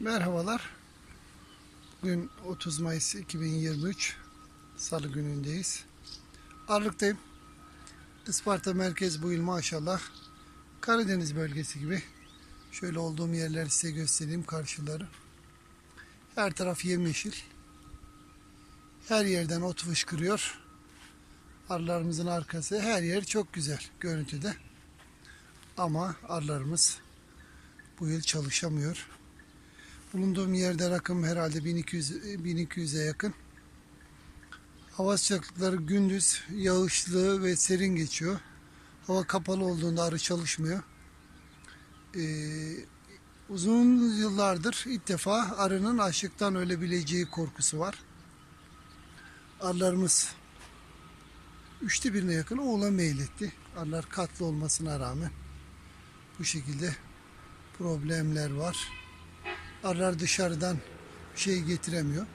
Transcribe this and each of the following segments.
Merhabalar. Bugün 30 Mayıs 2023 Salı günündeyiz. Arlık'tayım. Isparta merkez bu il maşallah. Karadeniz bölgesi gibi. Şöyle olduğum yerleri size göstereyim karşıları. Her taraf yemyeşil. Her yerden ot fışkırıyor. Arılarımızın arkası her yer çok güzel görüntüde. Ama arılarımız bu yıl çalışamıyor. Bulunduğum yerde rakım herhalde 1200 1200'e yakın. Hava sıcaklıkları gündüz yağışlı ve serin geçiyor. Hava kapalı olduğunda arı çalışmıyor. Ee, uzun yıllardır ilk defa arının açlıktan ölebileceği korkusu var. Arılarımız üçte birine yakın oğula meyletti. Arılar katlı olmasına rağmen bu şekilde problemler var. Arılar dışarıdan şey getiremiyor.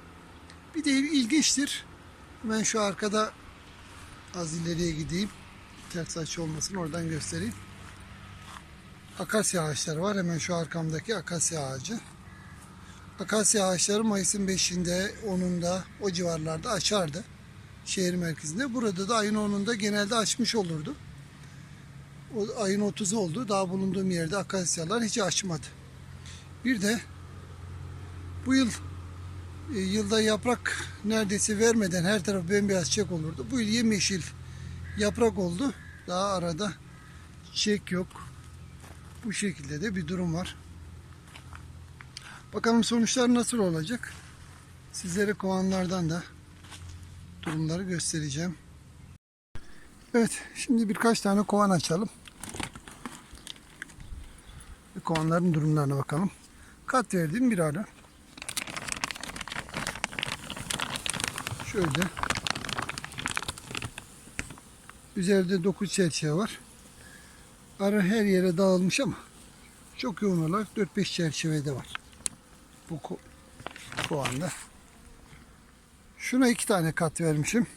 Bir de ilginçtir. Ben şu arkada az ileriye gideyim. Ters açı olmasın oradan göstereyim. Akasya ağaçları var. Hemen şu arkamdaki akasya ağacı. Akasya ağaçları Mayıs'ın 5'inde, 10'unda o civarlarda açardı. Şehir merkezinde. Burada da ayın 10'unda genelde açmış olurdu. O ayın 30'u oldu. Daha bulunduğum yerde akasyalar hiç açmadı. Bir de bu yıl e, yılda yaprak neredeyse vermeden her taraf bembeyaz çiçek olurdu. Bu yıl yemyeşil yaprak oldu. Daha arada çiçek yok. Bu şekilde de bir durum var. Bakalım sonuçlar nasıl olacak? Sizlere kovanlardan da durumları göstereceğim. Evet, şimdi birkaç tane kovan açalım. Kovanların durumlarına bakalım. Kat verdiğim bir arı. Şöyle. Üzerinde 9 çerçeve var. Arı her yere dağılmış ama çok yoğun olarak 4-5 çerçevede var. Bu ko kovanda. Şuna iki tane kat vermişim.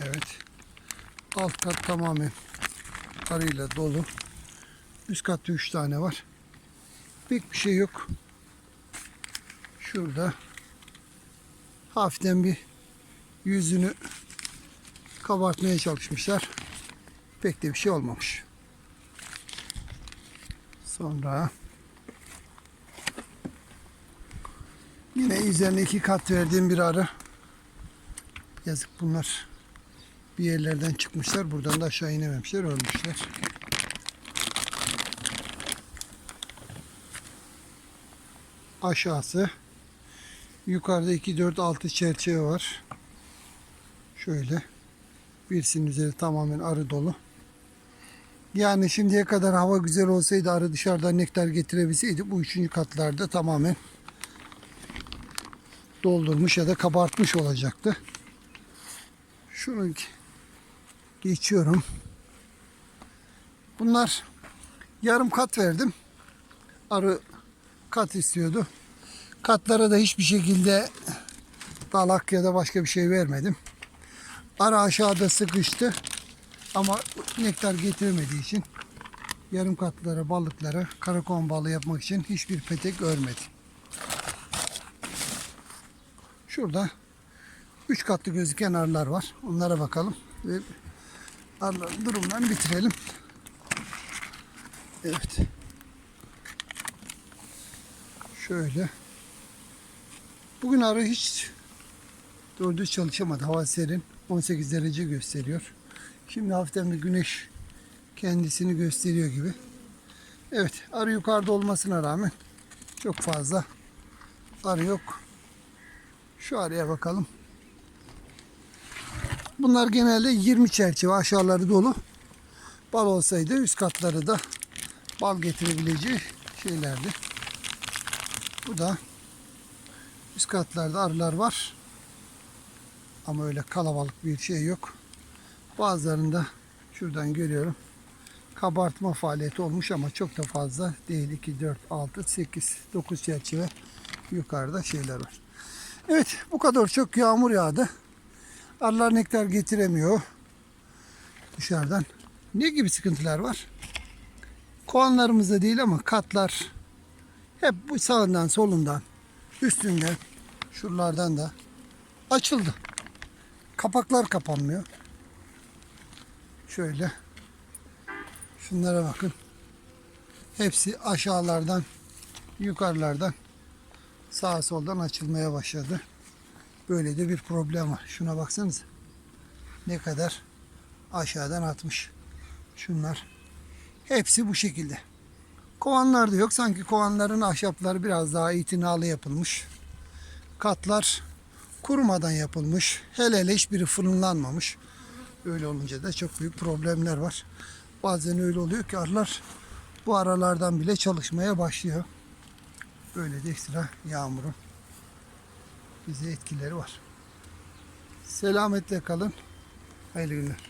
Evet. Alt kat tamamen arıyla dolu. Üst katta 3 tane var. Pek bir şey yok. Şurada hafiften bir yüzünü kabartmaya çalışmışlar. Pek de bir şey olmamış. Sonra yine üzerine iki kat verdiğim bir arı. Yazık bunlar bir yerlerden çıkmışlar. Buradan da aşağı inememişler. Ölmüşler. Aşağısı. Yukarıda 2, 4, 6 çerçeve var. Şöyle. Birisinin üzeri tamamen arı dolu. Yani şimdiye kadar hava güzel olsaydı arı dışarıdan nektar getirebilseydi bu üçüncü katlarda tamamen doldurmuş ya da kabartmış olacaktı. Şunu geçiyorum. Bunlar yarım kat verdim. Arı kat istiyordu. Katlara da hiçbir şekilde dalak ya da başka bir şey vermedim. Arı aşağıda sıkıştı. Ama nektar getiremediği için yarım katlara, balıklara, karakovan balığı yapmak için hiçbir petek örmedim. Şurada üç katlı gözüken arılar var. Onlara bakalım ve arıların durumlarını bitirelim. Evet. Şöyle. Bugün arı hiç doğru düz çalışamadı. Hava serin. 18 derece gösteriyor. Şimdi hafiften bir güneş kendisini gösteriyor gibi. Evet arı yukarıda olmasına rağmen çok fazla arı yok. Şu araya bakalım. Bunlar genelde 20 çerçeve aşağıları dolu. Bal olsaydı üst katları da bal getirebileceği şeylerdi. Bu da üst katlarda arılar var. Ama öyle kalabalık bir şey yok. Bazılarında şuradan görüyorum. Kabartma faaliyeti olmuş ama çok da fazla değil. 2, 4, 6, 8, 9 çerçeve yukarıda şeyler var. Evet bu kadar çok yağmur yağdı. Arılar nektar getiremiyor. dışarıdan. Ne gibi sıkıntılar var? Kovanlarımızda değil ama katlar hep bu sağından solundan üstünden şuralardan da açıldı. Kapaklar kapanmıyor. Şöyle. Şunlara bakın. Hepsi aşağılardan yukarılardan sağa soldan açılmaya başladı. Böyle de bir problem var. Şuna baksanıza. Ne kadar aşağıdan atmış. Şunlar. Hepsi bu şekilde. Kovanlar da yok. Sanki kovanların ahşapları biraz daha itinalı yapılmış. Katlar kurumadan yapılmış. Hele hele hiçbiri fırınlanmamış. Öyle olunca da çok büyük problemler var. Bazen öyle oluyor ki arılar bu aralardan bile çalışmaya başlıyor. Böyle de ekstra yağmurun bize etkileri var. Selametle kalın. Hayırlı günler.